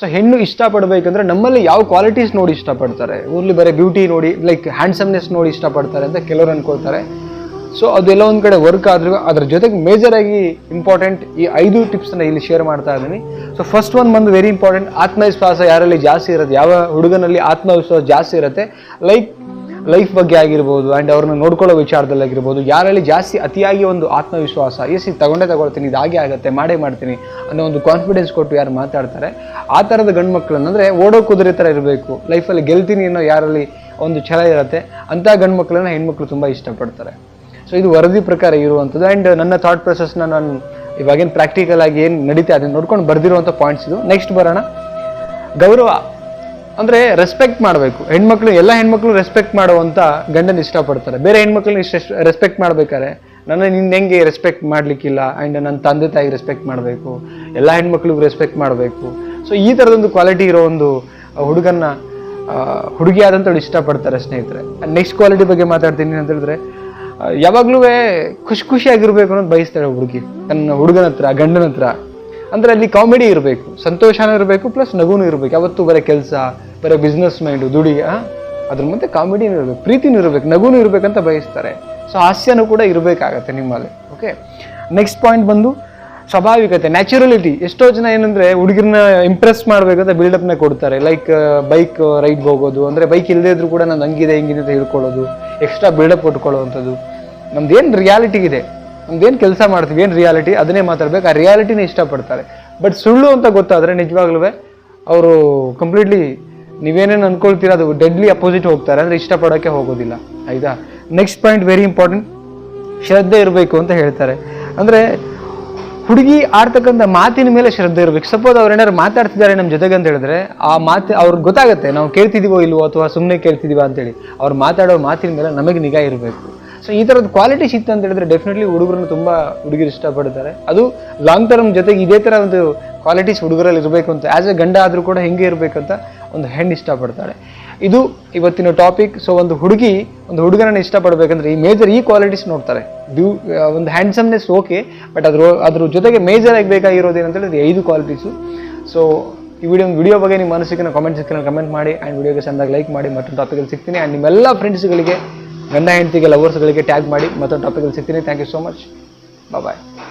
So ಹೆಣ್ಣು ಇಷ್ಟಪಡಬೇಕಂದ್ರೆ ನಮ್ಮಲ್ಲಿ ಯಾವ ಕ್ವಾಲಿಟೀಸ್ ನೋಡಿ ಇಷ್ಟಪಡ್ತಾರೆ? ಓನ್ಲಿ ಬರೀ ಬ್ಯೂಟಿ ನೋಡಿ ಲೈಕ್ ಹ್ಯಾಂಡ್ಸಮ್ನೆಸ್ ನೋಡಿ ಇಷ್ಟಪಡ್ತಾರೆ ಅಂತ ಕೆಲವರು ಅನ್ಕೊಳ್ತಾರೆ. ಸೊ ಅದೆಲ್ಲ ಒಂದು ಕಡೆ ವರ್ಕ್ ಆದ್ರೂ ಅದ್ರ ಜೊತೆಗೆ ಮೇಜರ್ ಆಗಿ ಇಂಪಾರ್ಟೆಂಟ್ ಈ ಐದು ಟಿಪ್ಸ್ನ ಇಲ್ಲಿ ಶೇರ್ ಮಾಡ್ತಾ ಇದ್ದೀನಿ. ಸೊ ಫಸ್ಟ್ ಒನ್ ಬಂದು ವೆರಿ ಇಂಪಾರ್ಟೆಂಟ್ ಆತ್ಮವಿಶ್ವಾಸ ಯಾರಲ್ಲಿ ಜಾಸ್ತಿ ಇರುತ್ತೆ, ಯಾವ ಹುಡುಗನಲ್ಲಿ ಆತ್ಮವಿಶ್ವಾಸ ಜಾಸ್ತಿ ಇರುತ್ತೆ ಲೈಕ್ ಲೈಫ್ ಬಗ್ಗೆ ಆಗಿರ್ಬೋದು ಆ್ಯಂಡ್ ಅವ್ರನ್ನ ನೋಡ್ಕೊಳ್ಳೋ ವಿಚಾರದಲ್ಲಿ ಆಗಿರ್ಬೋದು ಯಾರಲ್ಲಿ ಜಾಸ್ತಿ ಅತಿಯಾಗಿ ಒಂದು ಆತ್ಮವಿಶ್ವಾಸ, ಎಸ್, ಇದು ತಗೊಂಡೇ, ತಗೊಳ್ತೀನಿ, ಇದು ಹಾಗೆ ಆಗುತ್ತೆ, ಮಾಡೇ ಮಾಡ್ತೀನಿ ಅನ್ನೋ ಒಂದು ಕಾನ್ಫಿಡೆನ್ಸ್ ಕೊಟ್ಟು ಯಾರು ಮಾತಾಡ್ತಾರೆ, ಆ ಥರದ ಗಂಡು ಮಕ್ಕಳನ್ನ ಅಂದರೆ ಓಡೋ ಕುದುರೆ ಥರ ಇರಬೇಕು ಲೈಫಲ್ಲಿ ಗೆಲ್ತೀನಿ ಅನ್ನೋ ಯಾರಲ್ಲಿ ಒಂದು ಛಲ ಇರುತ್ತೆ, ಅಂಥ ಗಂಡು ಮಕ್ಕಳನ್ನ ಹೆಣ್ಮಕ್ಳು ತುಂಬ ಇಷ್ಟಪಡ್ತಾರೆ. ಸೊ ಇದು ವರದಿ ಪ್ರಕಾರ ಇರುವಂಥದ್ದು ಆ್ಯಂಡ್ ನನ್ನ ಥಾಟ್ ಪ್ರೊಸೆಸ್ನ ನಾನು ಇವಾಗೇನು ಪ್ರಾಕ್ಟಿಕಲ್ ಆಗಿ ಏನು ನಡೀತಾ ಅದನ್ನು ನೋಡ್ಕೊಂಡು ಬರೆದಿರುವಂಥ ಪಾಯಿಂಟ್ಸ್ ಇದು. ನೆಕ್ಸ್ಟ್ ಬರೋಣ. ಗೌರವ. ಅಂದರೆ ರೆಸ್ಪೆಕ್ಟ್ ಮಾಡಬೇಕು. ಹೆಣ್ಮಕ್ಳು, ಎಲ್ಲ ಹೆಣ್ಮಕ್ಳು ರೆಸ್ಪೆಕ್ಟ್ ಮಾಡುವಂಥ ಗಂಡನ ಇಷ್ಟಪಡ್ತಾರೆ. ಬೇರೆ ಹೆಣ್ಮಕ್ಳನ್ನ ಇಷ್ಟ ರೆಸ್ಪೆಕ್ಟ್ ಮಾಡ್ಬೇಕಾರೆ ನನ್ನ ನಿನ್ನ ಹೆಂಗೆ ರೆಸ್ಪೆಕ್ಟ್ ಮಾಡಲಿಕ್ಕಿಲ್ಲ? ಆ್ಯಂಡ್ ನನ್ನ ತಂದೆ ತಾಯಿಗೆ ರೆಸ್ಪೆಕ್ಟ್ ಮಾಡಬೇಕು. ಎಲ್ಲ ಹೆಣ್ಮಕ್ಳಿಗೂ ರೆಸ್ಪೆಕ್ಟ್ ಮಾಡಬೇಕು. ಸೊ ಈ ಥರದೊಂದು ಕ್ವಾಲಿಟಿ ಇರೋ ಒಂದು ಹುಡುಗನ್ನ ಹುಡುಗಿ ಇಷ್ಟ ಇಷ್ಟಪಡ್ತಾರೆ ಸ್ನೇಹಿತರೆ. ನೆಕ್ಸ್ಟ್ ಕ್ವಾಲಿಟಿ ಬಗ್ಗೆ ಮಾತಾಡ್ತೀನಿ ಅಂತ ಹೇಳಿದ್ರೆ ಯಾವಾಗಲೂ ಖುಷಿ ಖುಷಿಯಾಗಿರ್ಬೇಕು ಅನ್ನೋದು ಬಯಸ್ತಾರೆ ಹುಡುಗಿ, ತನ್ನ ಹುಡುಗನ ಹತ್ರ ಗಂಡನ ಹತ್ರ. ಅಂದ್ರೆ ಅಲ್ಲಿ ಕಾಮಿಡಿ ಇರಬೇಕು, ಸಂತೋಷನೂ ಇರಬೇಕು ಪ್ಲಸ್ ನಗುನೂ ಇರಬೇಕು. ಯಾವತ್ತೂ ಬರೀ ಕೆಲಸ ಬರೀ ಬಿಸ್ನೆಸ್ ಮೈಂಡು ದುಡಿ? ಅದ್ರ ಮುಂದೆ ಕಾಮಿಡಿನೂ ಇರಬೇಕು, ಪ್ರೀತಿನೂ ಇರಬೇಕು, ನಗುನೂ ಇರಬೇಕಂತ ಬಯಸ್ತಾರೆ. ಸೊ ಹಾಸ್ಯನೂ ಕೂಡ ಇರಬೇಕಾಗತ್ತೆ ನಿಮ್ಮಲ್ಲಿ ಓಕೆ ನೆಕ್ಸ್ಟ್ ಪಾಯಿಂಟ್ ಬಂದು, ಸ್ವಾಭಾವಿಕತೆ ನ್ಯಾಚುರಲಿಟಿ ಎಷ್ಟೋ ಜನ ಏನಂದ್ರೆ ಹುಡುಗಿರನ್ನ ಇಂಪ್ರೆಸ್ ಮಾಡಬೇಕಂತ ಬಿಲ್ಡಪ್ನ ಕೊಡ್ತಾರೆ. ಲೈಕ್ ಬೈಕ್ ರೈಡ್ ಹೋಗೋದು, ಅಂದ್ರೆ ಬೈಕ್ ಇಲ್ಲದೇ ಇದ್ರೂ ಕೂಡ ನಾನು ಹಂಗಿದೆ, ಹಿಂಗಿದೆ ಅಂತ ಹೇಳ್ಕೊಳ್ಳೋದು ಎಕ್ಸ್ಟ್ರಾ ಬಿಲ್ಡಪ್ ಕೊಟ್ಕೊಳ್ಳೋವಂಥದ್ದು. ನಮ್ದು ಏನು ರಿಯಾಲಿಟಿ ಇದೆ, ನಮ್ದೇನು ಕೆಲಸ ಮಾಡ್ತೀವಿ, ಏನು ರಿಯಾಲಿಟಿ ಅದನ್ನೇ ಮಾತಾಡ್ಬೇಕು. ಆ ರಿಯಾಲಿಟಿನೇ ಇಷ್ಟಪಡ್ತಾರೆ. ಬಟ್ ಸುಳ್ಳು ಅಂತ ಗೊತ್ತಾದರೆ ನಿಜವಾಗ್ಲೂ ಅವರು ಕಂಪ್ಲೀಟ್ಲಿ ನೀವೇನೇನು ಅನ್ಕೊಳ್ತೀರ ಅದು ಡೆಡ್ಲಿ ಅಪೋಸಿಟ್ ಹೋಗ್ತಾರೆ ಅಂದ್ರೆ ಇಷ್ಟಪಡೋಕ್ಕೆ ಹೋಗೋದಿಲ್ಲ, ಆಯ್ತಾ? ನೆಕ್ಸ್ಟ್ ಪಾಯಿಂಟ್ ವೆರಿ ಇಂಪಾರ್ಟೆಂಟ್ ಶ್ರದ್ಧೆ ಇರಬೇಕು ಅಂತ ಹೇಳ್ತಾರೆ. ಅಂದ್ರೆ ಹುಡುಗಿ ಆಡ್ತಕ್ಕಂಥ ಮಾತಿನ ಮೇಲೆ ಶ್ರದ್ಧೆ ಇರಬೇಕು. ಸಪೋಸ್ ಅವ್ರು ಏನಾದ್ರು ಮಾತಾಡ್ತಿದ್ದಾರೆ ನಮ್ಮ ಜೊತೆಗೆ ಅಂತ ಹೇಳಿದ್ರೆ, ಆ ಮಾತು ಅವ್ರಿಗೆ ಗೊತ್ತಾಗುತ್ತೆ, ನಾವು ಕೇಳ್ತಿದೀವೋ ಇಲ್ವೋ ಅಥವಾ ಸುಮ್ಮನೆ ಕೇಳ್ತಿದೀವ ಅಂತೇಳಿ, ಅವ್ರು ಮಾತಾಡೋ ಮಾತಿನ ಮೇಲೆ ನಮಗೆ ನಿಗಾ ಇರಬೇಕು. ಸೊ ಈ ಥರದ ಕ್ವಾಲಿಟೀಸ್ ಇತ್ತು ಅಂತ ಹೇಳಿದ್ರೆ ಡೆಫಿನೆಟ್ಲಿ ಹುಡುಗರನ್ನು ತುಂಬ ಹುಡುಗರು ಇಷ್ಟಪಡ್ತಾರೆ. ಅದು ಲಾಂಗ್ ಟರ್ಮ್ ಜೊತೆಗೆ ಇದೇ ಥರ ಒಂದು ಕ್ವಾಲಿಟೀಸ್ ಹುಡುಗರಲ್ಲಿ ಇರಬೇಕು ಅಂತ ಆ್ಯಸ್ ಎ ಗಂಡ ಆದರೂ ಕೂಡ ಹೆಂಗೆ ಇರಬೇಕಂತ ಒಂದು ಹೆಣ್ಣು ಇಷ್ಟಪಡ್ತಾಳೆ. ಇದು ಇವತ್ತಿನ ಟಾಪಿಕ್ ಸೊ ಒಂದು ಹುಡುಗಿ, ಒಂದು ಹುಡುಗನನ್ನು ಇಷ್ಟಪಡಬೇಕಂದ್ರೆ ಈ ಮೇಜರ್ ಈ ಕ್ವಾಲಿಟೀಸ್ ನೋಡ್ತಾರೆ. ಬ್ಯೂ ಒಂದು ಹ್ಯಾಂಡ್ಸಮ್ನೆಸ್ ಓಕೆ ಬಟ್ ಅದ್ರ ಅದ್ರ ಜೊತೆಗೆ ಮೇಜರ್ ಆಗಿ ಬೇಕಾಗಿರೋದು ಏನಂತ ಹೇಳಿದ್ರೆ ಐದು ಕ್ವಾಲಿಟೀಸು ಸೊ ಈ ವಿಡಿಯೋ ವಿಡಿಯೋ ಬಗ್ಗೆ ನಿಮ್ಮ ಮನಸ್ಸಿಗೆ ಕಾಮೆಂಟ್ ಸೆಕ್ಷನ್ ಕಮೆಂಟ್ ಮಾಡಿ ಆ್ಯಂಡ್ ವಿಡಿಯೋಗೆ ಚೆಂದಾಗಿ ಲೈಕ್ ಮಾಡಿ, ಮತ್ತೊಂದು ಟಾಪಿಕಲ್ಲಿ ಸಿಗ್ತೀನಿ. ಆ್ಯಂಡ್ ನಿಮ್ಮೆಲ್ಲ ಫ್ರೆಂಡ್ಸ್ಗಳಿಗೆ ಗಂಡ ಹೆಂಡತಿಗೆ ಲವರ್ಸ್ಗಳಿಗೆ ಟ್ಯಾಗ್ ಮಾಡಿ, ಮತ್ತೊಂದು ಟಾಪಿಕಲ್ಲಿ ಸಿಗ್ತೀನಿ. Thank you so much bye